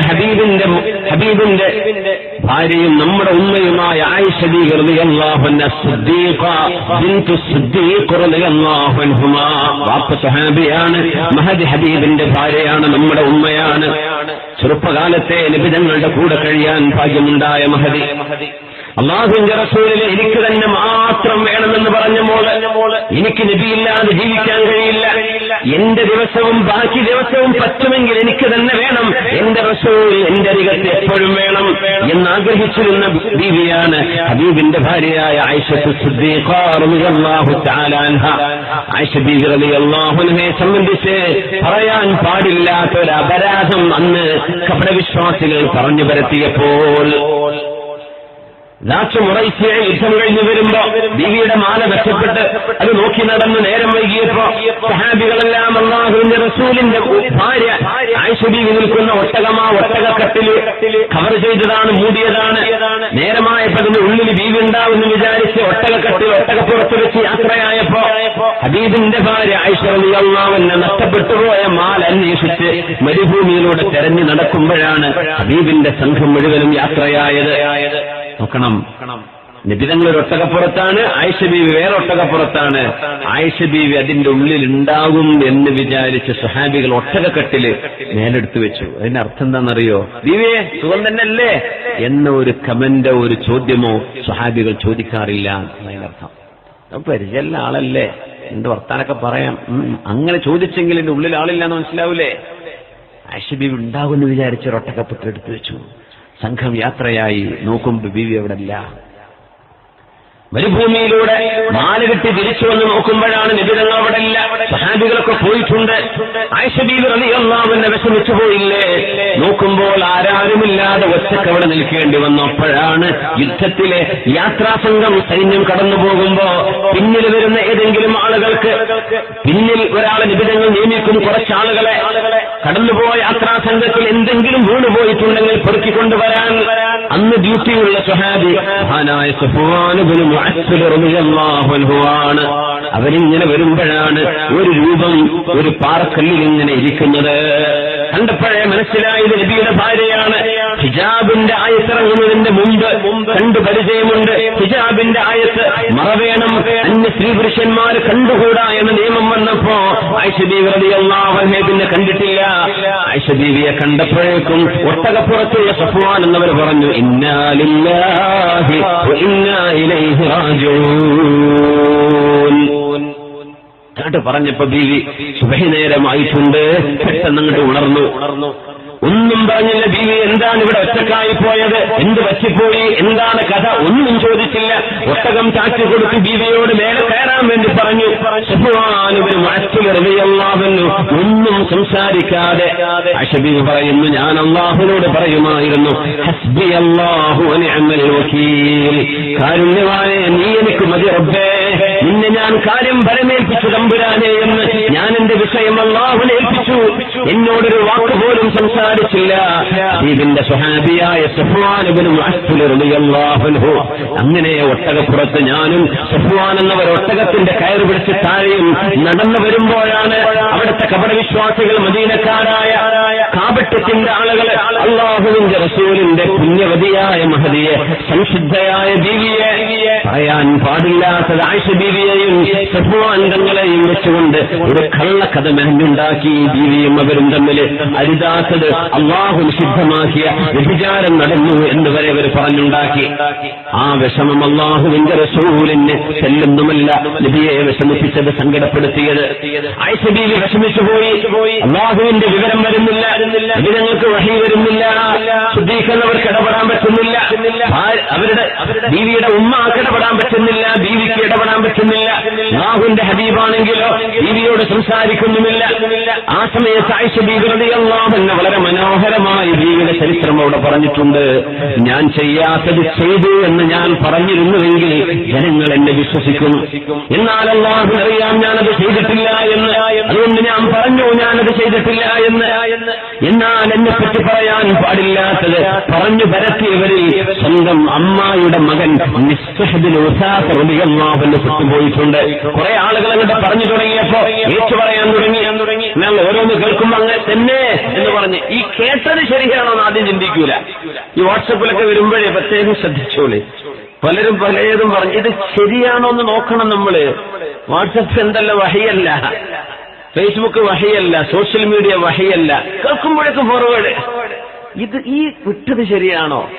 ഹബീബിന്റെ ഹബീബിന്റെ ഭാര്യയും നമ്മുടെ ഉമ്മയുമായ വാപ്പ മഹദ് ഹബീബിന്റെ ഭാര്യയാണ് നമ്മുടെ ഉമ്മയാണ്. ചെറുപ്പകാലത്തെ നിബിധങ്ങളുടെ കൂടെ കഴിയാൻ ഭാഗ്യമുണ്ടായ മഹദി. അള്ളാഹുവിന്റെ റസൂലിൽ എനിക്ക് തന്നെ മാത്രം വേണമെന്ന് പറഞ്ഞ മോൾ എനിക്ക് നബിയില്ലാതെ ജീവിക്കാൻ കഴിയില്ല. എന്റെ ദിവസവും ബാക്കി ദിവസവും പറ്റുമെങ്കിൽ എനിക്ക് തന്നെ വേണം. എന്റെ റസൂൽ എന്റെ അരികത്ത് എപ്പോഴും വേണം എന്നാഗ്രഹിച്ചിരുന്ന ബീവിയാണ് ഹബീബിന്റെ ഭാര്യയായ ആയിഷത്ത് ആയിഷ ബീവി റളിയല്ലാഹുവിനെ സംബന്ധിച്ച് പറയാൻ പാടില്ലാത്ത ഒരു അപരാധം അന്ന് കപടവിശ്വാസികൾ പറഞ്ഞു പരത്തിയപ്പോൾ മുറൈസിയെ യുദ്ധം കഴിഞ്ഞു വരുമ്പോ ബീവിയുടെ മാല നഷ്ടപ്പെട്ട് അത് നോക്കി നടന്ന് നേരം വൈകിയപ്പോ സഹാബികളെല്ലാം അള്ളാഹുവിന്റെ റസൂലിന്റെ ഭാര്യ ആയിഷബീവി നിൽക്കുന്ന ഒട്ടകമാ ഒട്ടകക്കട്ടിൽ കവർ ചെയ്തതാണ് മൂടിയതാണ്. നേരമായപ്പോ അതിന്റെ ഉള്ളിൽ ബീവി ഉണ്ടാവുമെന്ന് വിചാരിച്ച് ഒട്ടകക്കട്ടിൽ ഒട്ടകപ്പുറത്ത് വെച്ച് യാത്രയായപ്പോ ഹബീബിന്റെ ഭാര്യ അലി അള്ളാഹുവിനെ നഷ്ടപ്പെട്ടുപോയ മാല അന്വേഷിച്ച് മരുഭൂമിയിലൂടെ തെരഞ്ഞു നടക്കുമ്പോഴാണ് ഹബീബിന്റെ സംഘം മുഴുവനും യാത്രയായത്. നോക്കണം. നിബിതങ്ങൾ ഒരു ഒട്ടകപ്പുറത്താണ് ആയിഷ ബീവി വേറെ ഒട്ടകപ്പുറത്താണ് ആയിഷ ബീവി അതിന്റെ ഉള്ളിൽ ഉണ്ടാകും എന്ന് വിചാരിച്ച് സുഹാബികൾ ഒട്ടകക്കെട്ടിൽ മേലെടുത്തു വെച്ചു. അതിന്റെ അർത്ഥം എന്താണെന്നറിയോ? ബീവിയെ സുഖം തന്നെയല്ലേ? എന്ന ഒരു കമന്റോ ഒരു ചോദ്യമോ സുഹാബികൾ ചോദിക്കാറില്ല എന്നതിന്റെ അർത്ഥം. ആളല്ലേ? എന്റെ വർത്താനൊക്കെ പറയാം? അങ്ങനെ ചോദിച്ചെങ്കിൽ എന്റെ ഉള്ളിൽ ആളില്ല എന്ന് മനസ്സിലാവൂലേ? ആയിഷ ബീവി ഉണ്ടാകുമെന്ന് വിചാരിച്ച് ഒരു ഒട്ടകപ്പുറത്ത് എടുത്തു വെച്ചു. സംഘം യാത്രയായി നോക്കുമ്പോ ബീവി അവിടെ ഇല്ല മരുഭൂമിയിലൂടെ മാലുകെട്ടി തിരിച്ചു വന്ന് നോക്കുമ്പോഴാണ് നിബിതങ്ങൾ അവിടെ ഇല്ല സഹാബികളൊക്കെ പോയിട്ടുണ്ട്. ആയിഷബീബി റളിയല്ലാഹുവിനെ വിഷമിച്ചു പോയില്ലേ? നോക്കുമ്പോൾ ആരാരുമില്ലാതെ ഒറ്റയ്ക്ക് അവിടെ നിൽക്കേണ്ടി വന്നപ്പോഴാണ് യുദ്ധത്തിലെ യാത്രാസംഘം സൈന്യം കടന്നു പോകുമ്പോ പിന്നിൽ വരുന്ന ഏതെങ്കിലും ആളുകൾക്ക് പിന്നിൽ ഒരാളെ നിബിതങ്ങൾ നിയമിക്കും കുറച്ചാളുകളെ കടന്നുപോയ യാത്രാസംഘത്തിൽ എന്തെങ്കിലും വീണ് പോയിട്ടുണ്ടെങ്കിൽ പെറുക്കിക്കൊണ്ടുവരാൻ അന്ന് ഡ്യൂട്ടിയുള്ള സുഹാബി മഹാനായ സുഫാനുബിനും المعسل رضي الله عنه. അവരിങ്ങനെ വരുമ്പോഴാണ് ഒരു രൂപം ഒരു പാറക്കല്ലിൽ ഇങ്ങനെ ഇരിക്കുന്നത്. കണ്ടപ്പോഴേ മനസ്സിലായത് നബിയുടെ ഭാര്യയാണ്. ഹിജാബിന്റെ ആയത്തിറങ്ങുന്നതിന്റെ മുമ്പ് കണ്ടു പരിചയമുണ്ട്. ഹിജാബിന്റെ ആയത്ത് മറവേണം അന്യ സ്ത്രീ പുരുഷന്മാർ കണ്ടുകൂടാ എന്ന നിയമം വന്നപ്പോ ആയിഷബീവി അള്ളാഹനെ പിന്നെ കണ്ടിട്ടില്ല. ആയിഷബീവിയെ കണ്ടപ്പോഴേക്കും ഒട്ടകപ്പുറത്തുള്ള സഫ്വാൻ എന്നവർ പറഞ്ഞു ഇന്നാലില്ലാഹി ഇന്നാ ഇലൈഹി റാജിഊൻ. അങ്ങോട്ട് പറഞ്ഞപ്പോ ബീവി സുബഹി നേരമായിട്ടുണ്ട് പെട്ടെന്ന് അങ്ങോട്ട് ഉണർന്നു. ഉണർന്നു ഒന്നും പറഞ്ഞില്ല ബീവി എന്താണ് ഇവിടെ ഒറ്റക്കായി പോയത്? എന്ത് പറ്റിപ്പോയി? എന്താണ് കഥ? ഒന്നും ചോദിച്ചില്ല. ഒട്ടകം ചാറ്റി കൊടുത്ത് ബീവിയോട് മേലെ കയറാൻ വേണ്ടി പറഞ്ഞു. സുഫ്വാനുവിന് മഴച്ചിലെറിയല്ലാവുന്നു ഒന്നും സംസാരിക്കാതെ അഷബീവ് പറയുന്നു ഞാൻ അള്ളാഹുനോട് പറയുമായിരുന്നു ഹസ്ബി അള്ളാഹു കാരുണ്യമായ നീ എനിക്ക് മതി റബ്ബേ. നിന്നെ ഞാൻ കാര്യം വരമേൽപ്പിച്ചു തമ്പുരാനെ എന്ന് ഞാൻ എന്റെ വിഷയം അള്ളാഹുനെ ഏൽപ്പിച്ചു എന്നോടൊരു വാക്ക് പോലും സംസാരിച്ചില്ല. ഇതിന്റെ സ്വഹാബിയായ സഫ്വാനുബിനും അങ്ങനെ ഒട്ടകപ്പുറത്ത് ഞാനും സഫ്വാൻ എന്നവർ ഒട്ടകത്തിന്റെ കയറ് പിടിച്ച് താഴെയും നടന്നു വരുമ്പോഴാണ് അവിടുത്തെ കപടവിശ്വാസികൾ മദീനക്കാരായ കാപട്യത്തിന്റെ ആളുകൾ അള്ളാഹുവിന്റെ റസൂലിന്റെ പുണ്യവതിയായ മഹതിയെ സംശുദ്ധയായ ബീവിയെ പറയാൻ പാടില്ലാത്തത് ആയിഷ ബീവിയെയും തങ്ങളെയും വെച്ചുകൊണ്ട് ഒരു കള്ളക്കഥ മെഹഞ്ഞുണ്ടാക്കി ബീവിയും അവരും തമ്മിൽ അരിതാത്തത് അള്ളാഹു നിഷിദ്ധമാക്കിയ വ്യഭിചാരം നടന്നു എന്ന് വരെ അവർ പറഞ്ഞുണ്ടാക്കി. ആ വിഷമം അള്ളാഹുവിന്റെ റസൂലിന് ചെല്ലുന്നുമല്ല നബിയെ വിഷമിപ്പിച്ചത് സങ്കടപ്പെടുത്തിയത്. ആയിഷ ബീവി വിഷമിച്ചു പോയി. അള്ളാഹുവിന്റെ വിവരം വരുന്നില്ല. നബിതങ്ങൾക്ക് വഴി വരുന്നില്ല. ശുദ്ധീകരണവർക്ക് ഇടപെടാൻ പറ്റുന്നില്ല. അവരുടെ ബീവിയുടെ ഉമ്മ ഇടപെടാൻ പറ്റുന്നില്ല. പറ്റുന്നില്ല അള്ളാഹുവിന്റെ ഹബീബാണെങ്കിലോ ബീവിയോട് സംസാരിക്കുന്നുമില്ല. ആ സമയത്ത് ആയിഷ ബീവി തന്നെ വളരെ മനോഹരമായ ബീവിയുടെ ചരിത്രം അവിടെ പറഞ്ഞിട്ടുണ്ട്. ഞാൻ ചെയ്യാത്തത് ചെയ്തു എന്ന് ഞാൻ പറഞ്ഞിരുന്നുവെങ്കിൽ ജനങ്ങൾ എന്നെ വിശ്വസിക്കും. എന്നാൽ അള്ളാഹു അറിയാം ഞാനത് ചെയ്തിട്ടില്ല എന്ന് അതുകൊണ്ട് ഞാൻ പറഞ്ഞു ഞാനത് ചെയ്തിട്ടില്ല എന്ന്. എന്നാൽ എന്നെ പറ്റി പറയാൻ പാടില്ലാത്തത് പറഞ്ഞു പരത്തിയവരിൽ സ്വന്തം അമ്മായിയുടെ മകൻ പോയിട്ടുണ്ട് കുറെ ആളുകൾ അങ്ങോട്ട് പറഞ്ഞു തുടങ്ങിയപ്പോ ഏറ്റു പറയാൻ തുടങ്ങി. ഞാൻ ഓരോന്ന് കേൾക്കുമ്പോ അങ്ങനെ തന്നെ എന്ന് പറഞ്ഞ്. ഈ കേട്ടത് ശരിയാണോ എന്ന് ആദ്യം ചിന്തിക്കൂല. ഈ വാട്സപ്പിലൊക്കെ വരുമ്പോഴേ പ്രത്യേകം ശ്രദ്ധിച്ചോളി. പലരും പലതും പറഞ്ഞു ഇത് ശരിയാണോ എന്ന് നോക്കണം നമ്മൾ. വാട്സപ്പ് എന്തല്ല വഹിയല്ല ഫേസ്ബുക്ക് വഹിയല്ല സോഷ്യൽ മീഡിയ വഹിയല്ല കേൾക്കുമ്പോഴേക്കും ഫോർവേഡ് ഇത് ഈ വിട്ടത് ശരിയാണോ?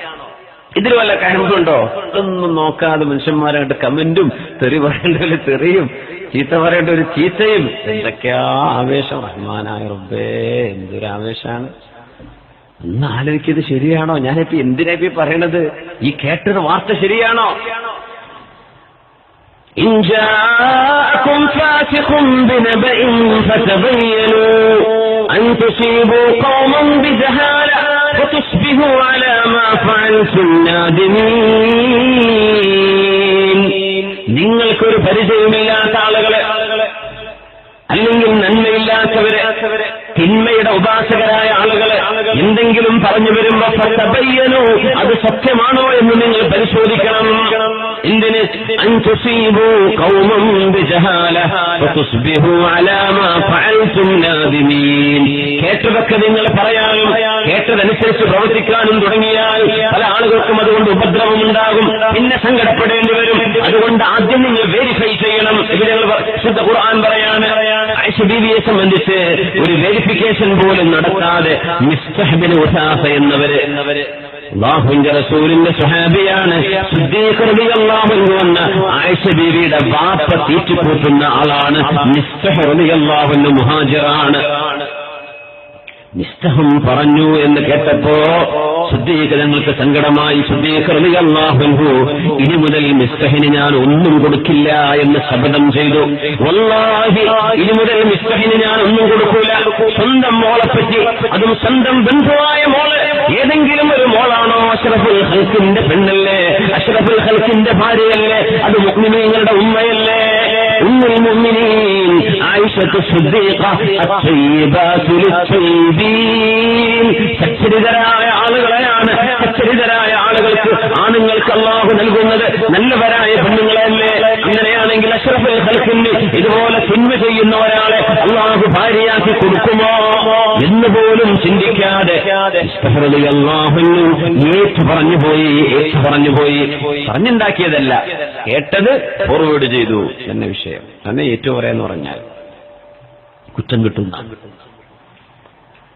ഇതിൽ വല്ല കഴമ്പുണ്ടോ? ഒന്നും നോക്കാതെ മനുഷ്യന്മാരായിട്ട് കമന്റും തെറി പറയേണ്ടവര് തെറിയും ചീത്ത പറയേണ്ട ഒരു ചീത്തയും. എന്തൊക്കെയാ ആവേശം? റഹ്മാനായ റബ്ബേ എന്തൊരു ആവേശാണ്. ഒന്ന് ആലോചിക്കത് ശരിയാണോ? ഞാനിപ്പോ എന്തിനാ ഇപ്പൊ പറയണത്? ഈ കേട്ടൊരു വാർത്ത ശരിയാണോ? إن جاءكم فاسق بنبأ فتبينوا أن تصيبوا قوما بجهالة فتصبحوا على ما فعلتم نادمين നിങ്ങൾക്കൊരു പരിചയമില്ലാത്ത ആളുകളെ അല്ലെങ്കിൽ നന്മയില്ലാത്തവരെ തിന്മയുടെ ഉപാസകരായ ആളുകളെ എന്തെങ്കിലും പറഞ്ഞു വരുമ്പോ ഫതബയ്യനു അത് സത്യമാണോ എന്ന് നിങ്ങൾ പരിശോധിക്കണം എന്തിന്? കേട്ടതൊക്കെ നിങ്ങൾ പറയാനും കേട്ടതനുസരിച്ച് പ്രവർത്തിക്കാനും തുടങ്ങിയാൽ പല ആളുകൾക്കും അതുകൊണ്ട് ഉപദ്രവം ഉണ്ടാകും. പിന്നെ സങ്കടപ്പെടേണ്ടി വരും. അതുകൊണ്ട് ആദ്യം നിങ്ങൾ വെരിഫൈ ചെയ്യണം. ഇവിടെ ശുദ്ധ ഖുർആൻ പറയാണ്. ബീവിയെ സംബന്ധിച്ച് ഒരു വെരിഫിക്കേഷൻ പോലും നടത്താതെ മിസ്തഹബിന് ഉസാഫ എന്നവര് അള്ളാഹുവിന്റെ റസൂലിന്റെ സുഹാബിയാണ് എന്ന ആയിഷ ബീവിയുടെ വാപ്പ തീറ്റിപ്പൂട്ടുന്ന ആളാണ് അൻഹു മുഹാജിറാണ്. നിസ്തഹം പറഞ്ഞു എന്ന് കേട്ടപ്പോ സുദ്ദീഖ് ഞങ്ങൾക്ക് സങ്കടമായി സുദ്ദീഖ് അള്ളാഹു ഇനി മുതൽ മിസ്തഹിന് ഞാൻ ഒന്നും കൊടുക്കില്ല എന്ന് ശബദം ചെയ്തു. വല്ലാഹി ഇനി മുതൽ മിസ്തഹിന് ഞാൻ ഒന്നും കൊടുക്കൂല. സ്വന്തം മോളെപ്പറ്റി അതും സ്വന്തം ബന്ധുവായ മോൾ ഏതെങ്കിലും ഒരു മോളാണോ അഷ്റഫുൽ ഹൽക്കിന്റെ പെണ്ണല്ലേ? അഷ്റഫുൽ ഹൽക്കിന്റെ ഭാര്യയല്ലേ? അത് മുഗ്മിനീങ്ങളുടെ ഉമ്മയല്ലേ? ഉമ്മുൽ മുഅ്മിനീൻ ആയിഷത്തു സച്ചരിതരായ ആളുകളെയാണ് സച്ചരിതരായ ആളുകൾക്ക് ആണുങ്ങൾക്ക് അള്ളാഹു നൽകുന്നത്. നല്ലവരായ പെണ്ണുങ്ങളല്ലേ അങ്ങനെയാണെങ്കിൽ അഷ്റഫുൽ ഹൽക്കിന് ഇതുപോലെ തിന്മ ചെയ്യുന്ന ഒരാളെ അള്ളാഹു ഭാര്യയാക്കി കൊടുക്കുമോ എന്ന് പോലും ചിന്തിക്കാതെ അള്ളാഹു ഏറ്റു പറഞ്ഞു പോയി ഏറ്റു പറഞ്ഞു പോയി. പറഞ്ഞുണ്ടാക്കിയതല്ല കേട്ടത് ഫോർവേഡ് ചെയ്തു എന്ന വിഷയം. തന്നെ ഏറ്റു പറയാന്ന് പറഞ്ഞാൽ. കുറ്റം കിട്ടുന്ന.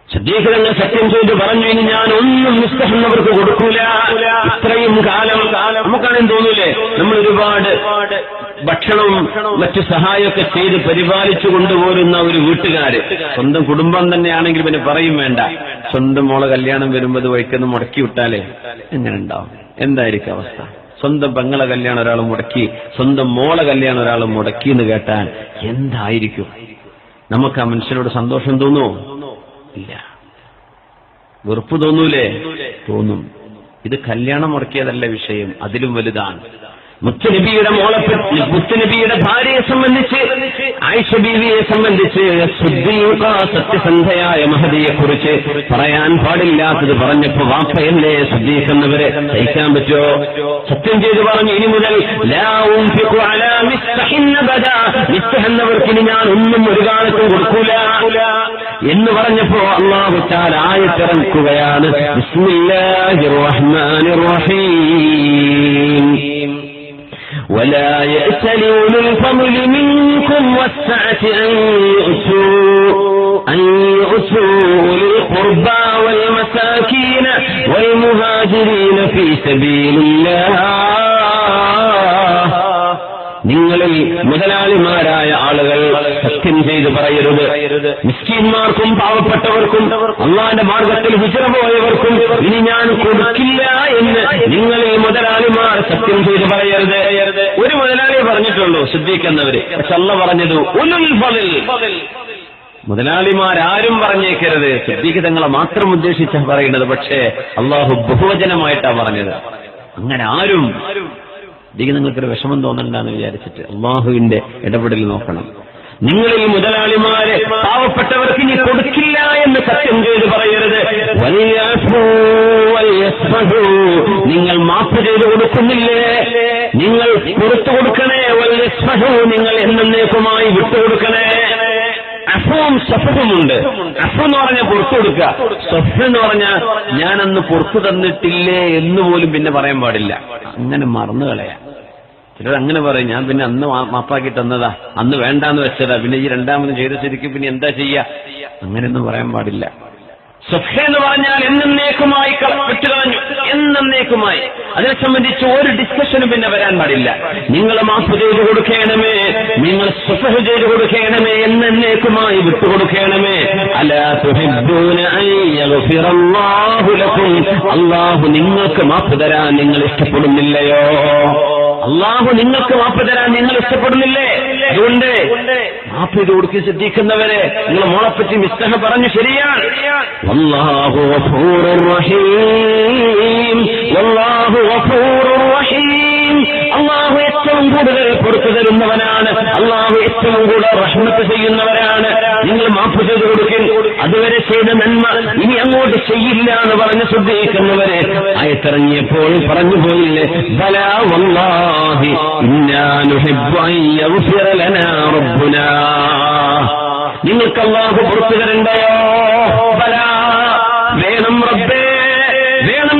സദ്യീകരങ്ങൾ സത്യം ചെയ്ത് പറഞ്ഞു ഇനി ഞാൻ ഒന്നും നിസ്തഹന്നവർക്ക് കൊടുക്കൂല. ഇത്രയും കാലം നമുക്കാണെന്ന് തോന്നൂലേ? നമ്മൾ ഒരുപാട് ഭക്ഷണവും മറ്റു സഹായമൊക്കെ ചെയ്ത് പരിപാലിച്ചു കൊണ്ടുപോരുന്ന ഒരു വീട്ടുകാര്. സ്വന്തം കുടുംബം തന്നെയാണെങ്കിൽ പിന്നെ പറയും വേണ്ട. സ്വന്തം മോളെ കല്യാണം വരുമ്പോൾ അത് വഴിക്കൊന്ന് മുടക്കി വിട്ടാലേ എങ്ങനെ ഉണ്ടാവും? എന്തായിരിക്കും അവസ്ഥ? സ്വന്തം പെങ്ങളെ കല്യാണം ഒരാൾ മുടക്കി സ്വന്തം മോളെ കല്യാണം ഒരാൾ മുടക്കി എന്ന് കേട്ടാൽ എന്തായിരിക്കും? നമുക്ക് ആ മനുഷ്യനോട് സന്തോഷം തോന്നുമോ? ഇല്ല. വെറുപ്പ് തോന്നൂലേ? തോന്നും. ഇത് കല്യാണം ഉറക്കിയതല്ല വിഷയം. അതിലും വലുതാണ്. മുത്തനബിയുടെ മോളെ പറ്റി- മുത്തനബിയുടെ ഭാര്യയെ സംബന്ധിച്ച് ആയിഷ ബീവിയെ സംബന്ധിച്ച് സത്യസന്ധയായ മഹതിയെ കുറിച്ച് പറയാൻ പാടില്ലാത്തത് പറഞ്ഞപ്പോ വാപ്പയല്ലേ എന്നവരെ സഹിക്കാൻ പറ്റുമോ? സത്യം ചെയ്ത് പറഞ്ഞു ഇനി മുതൽ ലാ ഉൻഫിഖു അലാ മിസ്തഹിൻ അബദാ. മിസ്തഹ് എന്നവർക്ക് ഇനി ഞാൻ ഒന്നും ഒരു കാലത്തും കൊടുക്കൂല എന്ന് പറഞ്ഞപ്പോ അള്ളാഹു താല ആയത്തിറക്കുകയാണ് ബിസ്മില്ലാഹിർ റഹ്മാനിർ റഹീം ولا يأتل أولو الفضل منكم والسعة أن يؤتوا أن يؤتوا أولي القربى والمساكين والمهاجرين في سبيل الله നിങ്ങളിൽ മുതലാളിമാരായ ആളുകൾ സത്യം ചെയ്ത് പറയരുത്. മിസ്കീന്മാർക്കും പാവപ്പെട്ടവർക്കും അള്ളാന്റെ മാർഗത്തിൽ ഹിജറ പോയവർക്കും ഇനി ഞാൻ കൊടുക്കില്ല എന്ന് നിങ്ങളിൽ മുതലാളിമാർ സത്യം ചെയ്ത് പറയരുത്. ഒരു മുതലാളി പറഞ്ഞിട്ടുള്ളൂ പക്ഷെ അല്ല പറഞ്ഞത് ഉലുൽ മുതലാളിമാരാരും പറഞ്ഞേക്കരുത്. സിദ്ദീഖ് തങ്ങളെ മാത്രം ഉദ്ദേശിച്ചാണ് പറയുന്നത് പക്ഷേ അള്ളാഹു ബഹുവചനമായിട്ടാണ് പറഞ്ഞത്. അങ്ങനെ ആരും ഇതിക്ക് നിങ്ങൾക്കൊരു വിഷമം തോന്നണ്ടെന്ന് വിചാരിച്ചിട്ട് അള്ളാഹുവിന്റെ ഇടപെടൽ നോക്കണം. നിങ്ങളിൽ മുതലാളിമാരെ പാവപ്പെട്ടവർക്ക് ഇനി കൊടുക്കില്ല എന്ന് സത്യം ചെയ്ത് പറയരുത്. നിങ്ങൾ മാപ്പ് ചെയ്ത് കൊടുക്കുന്നില്ലേ? നിങ്ങൾ പുറത്തു കൊടുക്കണേ വലിയ നിങ്ങൾ എന്നേക്കുമായി വിട്ടുകൊടുക്കണേ. അഫവും സഫുമുണ്ട് അഫ എന്ന് പറഞ്ഞാൽ പുറത്തു കൊടുക്കുക. സഫ് എന്ന് പറഞ്ഞാൽ ഞാനന്ന് പുറത്തു തന്നിട്ടില്ലേ എന്ന് പോലും പിന്നെ പറയാൻ പാടില്ല. അങ്ങനെ മറന്നു കളയാ. ചിലർ അങ്ങനെ പറയും ഞാൻ പിന്നെ അന്ന് മാപ്പാക്കി തന്നതാ. അന്ന് വേണ്ടാന്ന് വെച്ചതാ. പിന്നെ ഈ രണ്ടാമത് ചെയ്ത ശരിക്കും പിന്നെ എന്താ ചെയ്യാ? അങ്ങനെയൊന്നും പറയാൻ പാടില്ല. സഫ എന്ന് പറഞ്ഞാൽ എന്നേക്കുമായി കള- വിട്ടുകളഞ്ഞു എന്നേക്കുമായി അതിനെ സംബന്ധിച്ച് ഒരു ഡിസ്കഷനും പിന്നെ വരാൻ പാടില്ല. നിങ്ങൾ മാപ്പ് ചെയ്തു സുഫഹ് ചെയ്തു കൊടുക്കണമേ എന്നേക്കുമായി വിട്ടുകൊടുക്കണമേ. അല അൻ അല്ലാഹു നിങ്ങൾക്ക് മാപ്പ് തരാൻ നിങ്ങൾ ഇഷ്ടപ്പെടുന്നില്ലയോ? അള്ളാഹു നിങ്ങൾക്ക് മാപ്പ് തരാൻ നിങ്ങൾ ഇഷ്ടപ്പെടുന്നില്ലേ? അതുകൊണ്ട് മാപ്പ് ചെയ്ത് കൊടുക്കി ശ്രദ്ധിക്കുന്നവരെ നിങ്ങൾ മോളെപ്പറ്റി മിസ്തഹ പറഞ്ഞു ശരിയാണ്. ഗഫൂറുർ റഹീം. കൂടുതൽ ചെയ്യുന്നവരാണ്. നിങ്ങൾ മാപ്പ് ചെയ്തു കൊടുക്കും. അതുവരെ ചെയ്ത നന്മ ഇനി അങ്ങോട്ട് ചെയ്യില്ല എന്ന് പറഞ്ഞ് ശ്രദ്ധിക്കുന്നവരെ അയത്തിറങ്ങിയപ്പോൾ പറഞ്ഞു പോയില്ലേ ബല വല്ലാഹി ഇന്നാ നുഹിബ്ബു അൻ യഗ്ഫിറ ലനാ റബ്ബുനാ. നിങ്ങൾക്ക് അള്ളാഹു പുറത്തു തരണ്ടയോ? വേണം റബ്ബേ വേണം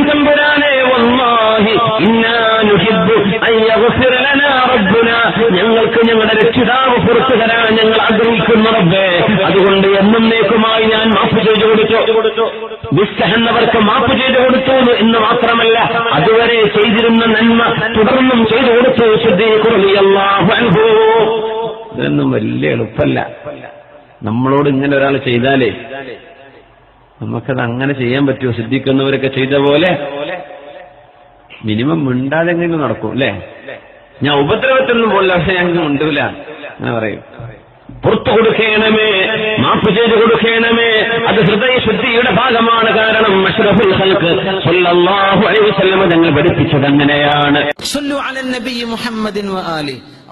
പുറത്തു തരാൻ ഞങ്ങൾ ആഗ്രഹിക്കുന്നു റബ്ബേ. അതുകൊണ്ട് എന്നേക്കുമായി ഞാൻ മാപ്പ് ചെയ്തു കൊടുത്തു. നിസ്സഹന്നവർക്ക് മാപ്പ് ചെയ്തു കൊടുത്തു എന്ന് മാത്രമല്ല അതുവരെ ചെയ്തിരുന്ന നന്മ തുടർന്നും ചെയ്തു കൊടുത്തു. ശുദ്ധീകുറിയല്ലാഹു അൻഹു. ഇതൊന്നും വലിയ എളുപ്പമല്ല നമ്മളോട് ഇങ്ങനെ ഒരാൾ ചെയ്താലേ നമുക്കത് അങ്ങനെ ചെയ്യാൻ പറ്റുമോ സിദ്ധിക്കുന്നവരൊക്കെ ചെയ്ത പോലെ മിനിമം മിണ്ടാതെങ്കിലും നടക്കും അല്ലേ? ഞാൻ ഉപദ്രവത്തിനൊന്നും പോലെ പക്ഷെ ഞാൻ മിണ്ടൂല അങ്ങനെ പറയും. പുറത്തു കൊടുക്കണമേ മാപ്പ് ചെയ്തു കൊടുക്കണമേ അത് ഹൃദയശുദ്ധിയുടെ ഭാഗമാണ് കാരണം അഷ്റഫുൽ ഹൽക്ക് സല്ലല്ലാഹു അലൈഹി വസല്ലം തങ്ങൾ പഠിപ്പിച്ചത് അങ്ങനെയാണ്.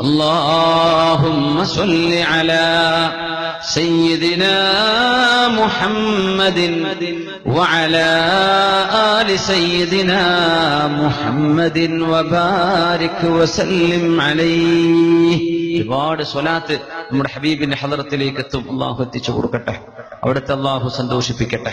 اللهم صل على سيدنا محمد وعلى آل سيدنا محمد وبارك وسلم عليه ഒരുപാട് സ്വലാത്ത് നമ്മുടെ ഹബീബിന്റെ ഹദറത്തിലേക്ക് എത്തും അള്ളാഹു എത്തിച്ചു കൊടുക്കട്ടെ അവിടുത്തെ അള്ളാഹു സന്തോഷിപ്പിക്കട്ടെ